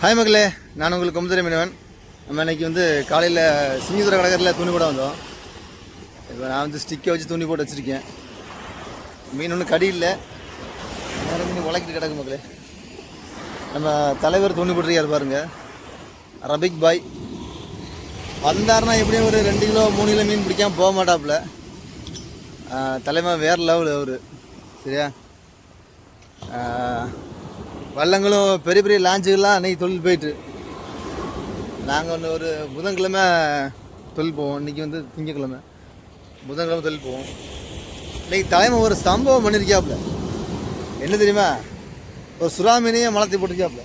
Hi மகளே. நான் உங்களுக்கு குமுதிரை மீனவன். நம்ம இன்றைக்கி வந்து காலையில் சிங்கிதுர கடற்கரையில் துணி போட வந்தோம். இப்போ நான் வந்து ஸ்டிக்கை வச்சு துணி போட்டு வச்சுருக்கேன். மீன் ஒன்றும் கடி இல்லை. வேறு மீன் உழைக்கிட்டு கிடக்கு மக்களே நம்ம தலைவர் துணி போட்டிருக்காரு பாருங்கள் ரபிக் பாய். வந்தாருன்னா எப்படியும் ஒரு ரெண்டு கிலோ மூணு கிலோ மீன் பிடிக்காம போக மாட்டாப்புல. தலைமை வேறு லெவல் அவர். சரியா? வள்ளங்களும் பெரிய பெரிய லாஞ்சுகள்லாம் அன்றைக்கி தொழில் போயிட்டு. நாங்கள் ஒன்று ஒரு புதன்கிழமை தொழில் போவோம். இன்றைக்கி வந்து திங்கக்கிழமை. புதன்கிழமை தொழில் போவோம். இன்றைக்கி தலைமை ஒரு சம்பவம் பண்ணியிருக்காப்புல என்ன தெரியுமா? ஒரு சுறா மீனையே மலர்த்தி போட்டிருக்காப்புல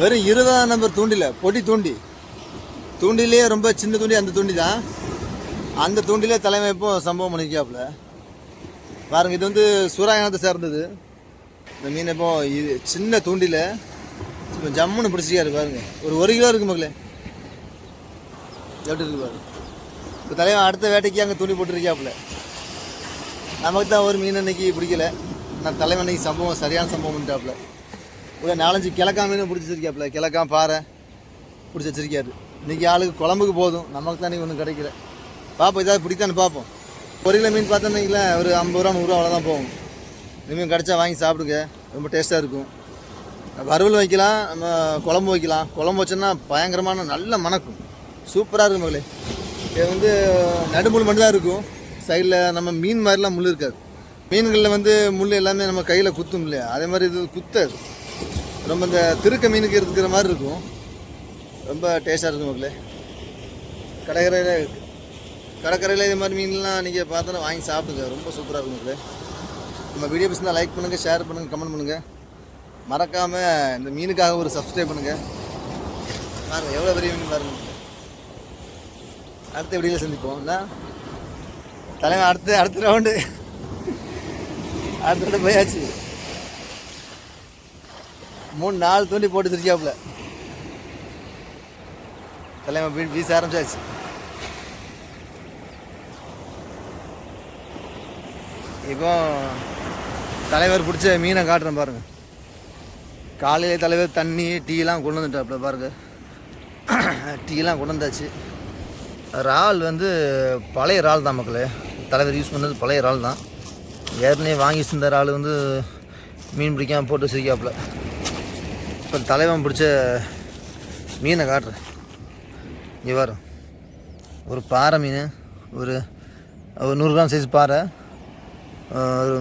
வெறும் இருபதாம் நம்பர் தூண்டில பொடி தூண்டி. தூண்டிலே ரொம்ப சின்ன தூண்டி அந்த தூண்டி தான் அந்த தூண்டிலே தலைமை இப்போ சம்பவம் பண்ணியிருக்காப்புல பாருங்கள் இது வந்து சூறாயனத்தை சேர்ந்தது. இந்த மீன் இப்போ இது சின்ன தூண்டில இப்போ ஜம்முன்னு பிடிச்சிருக்காரு பாருங்க. ஒரு ஒரு கிலோ இருக்கு மக்களே. எப்படி இருக்கு பாருங்க. இப்போ தலைவன் அடுத்த வேட்டைக்கு அங்கே துணி போட்டுருக்கியாப்புல. நமக்கு தான் ஒரு மீன் அன்னைக்கு பிடிக்கல. நான் தலைவன் அன்னைக்கு சம்பவம் சரியான சம்பவம் ஒரு நாலஞ்சு கிழக்கா மீன் பிடிச்சி வச்சிருக்காப்புல கிழக்கா பாறை பிடிச்சி வச்சிருக்காரு இன்னைக்கு ஆளுக்கு குழம்புக்கு போதும். நமக்கு தான் ஒன்றும் கிடைக்கல. பார்ப்போம் ஏதாவது பிடித்தான்னு பார்ப்போம் ஒரு கிலோ மீன் பார்த்தோன்னீங்களா ஒரு ஐம்பது ரூபா நூறுரூவா அவ்வளோதான் போகும். இனிமேல் கிடச்சா வாங்கி சாப்பிடுங்க. ரொம்ப டேஸ்ட்டாக இருக்கும். வறுவல் வைக்கலாம் நம்ம குழம்பு வைக்கலாம். குழம்பு வச்சோன்னா பயங்கரமான நல்ல மணக்கும். சூப்பராக இருக்கும் மகளே இது வந்து நடுமுள் மட்டும்தான் இருக்கும். சைடில் நம்ம மீன் மாதிரிலாம் முள் இருக்காது. மீன்களில் வந்து முள் எல்லாமே நம்ம கையில் குத்தும் இல்லையா? அதே மாதிரி இது குத்தாது. ரொம்ப இந்த திருக்க மீனுக்கு இருக்கிற மாதிரி இருக்கும். ரொம்ப டேஸ்ட்டாக இருக்கும் மக்களே. கடற்கரையில் கடற்கரையில் இது மாதிரி மீன்லாம் நீங்கள் பார்த்தோன்னா வாங்கி சாப்பிடுங்க. ரொம்ப சூப்பராக இருக்கும் மக்களே. நம்ம வீடியோ பிடிச்சிருந்தா லைக் பண்ணுங்கள் ஷேர் பண்ணுங்கள் கமெண்ட் பண்ணுங்கள் மறக்காமல் இந்த மீனுக்காக ஒரு சப்ஸ்கிரைப் பண்ணுங்கள் பாருங்கள் எவ்வளோ பெரிய மீன் பாருங்க. அடுத்த வீடியோவில் சந்திப்போம். என்ன? தலைவன் அடுத்து அடுத்த ரவுண்டு அடுத்த ரவுண்டு போயாச்சு. மூணு நாலு தூண்டி போட்டு திருச்சியாப்புல தலைவன் வீ வீச ஆரம்பிச்சாச்சு. இப்போ தலைவர் பிடிச்ச மீனை காட்டுறேன் பாருங்க. காலையிலே தலைவர் தண்ணி டீலாம் கொண்டு வந்துட்டாப்புல பாருங்க. டீலாம் கொண்டு வந்தாச்சு. இறால் வந்து பழைய இறால் தான் மக்களே. தலைவர் யூஸ் பண்ணது பழைய இறால் தான். ஏற்கனவே வாங்கி வச்சிருந்த இறால் வந்து மீன் பிடிக்காமல் போட்டு சிரிக்காப்புல இப்போ தலைவன் பிடிச்ச மீனை காட்டுறேன். இங்கே ஒரு பாறை மீன் ஒரு ஒரு நூறு கிராம் சைஸ் பாறை.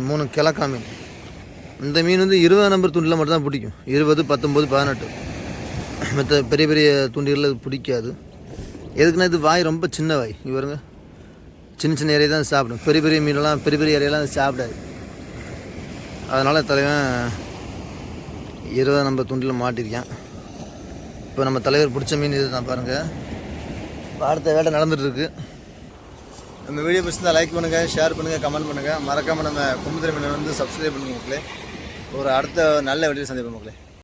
மூணு கிழக்கா மீன். இந்த மீன் வந்து இருபது நம்பர் துண்டில் மட்டும்தான் பிடிக்கும். இருபது பத்தொம்பது பதினெட்டு. மற்ற பெரிய பெரிய துண்டிகளில் அது பிடிக்காது. எதுக்குன்னா இது வாய் ரொம்ப சின்ன வாய். இவருங்க சின்ன சின்ன இறையை தான் சாப்பிடும். பெரிய பெரிய மீனெல்லாம் பெரிய பெரிய இறையெல்லாம் சாப்பிடாது. அதனால் தலைவன் இருபது நம்பர் துண்டில் மாட்டிருக்கான். இப்போ நம்ம தலைவர் பிடிச்ச மீன் இது தான் பாருங்கள் அடுத்த வேலை நடந்துகிட்ருக்கு நம்ம வீடியோ பிடிச்சிருந்தா லைக் பண்ணுங்கள் ஷேர் பண்ணுங்கள் கமெண்ட் பண்ணுங்கள் மறக்காமல் நம்ம கும்பத்திரி மீனை வந்து சப்ஸ்கிரைப் பண்ணுங்க மக்களே. ஒரு அடுத்த நல்ல வீடியோ சந்திப்போம் மக்களே.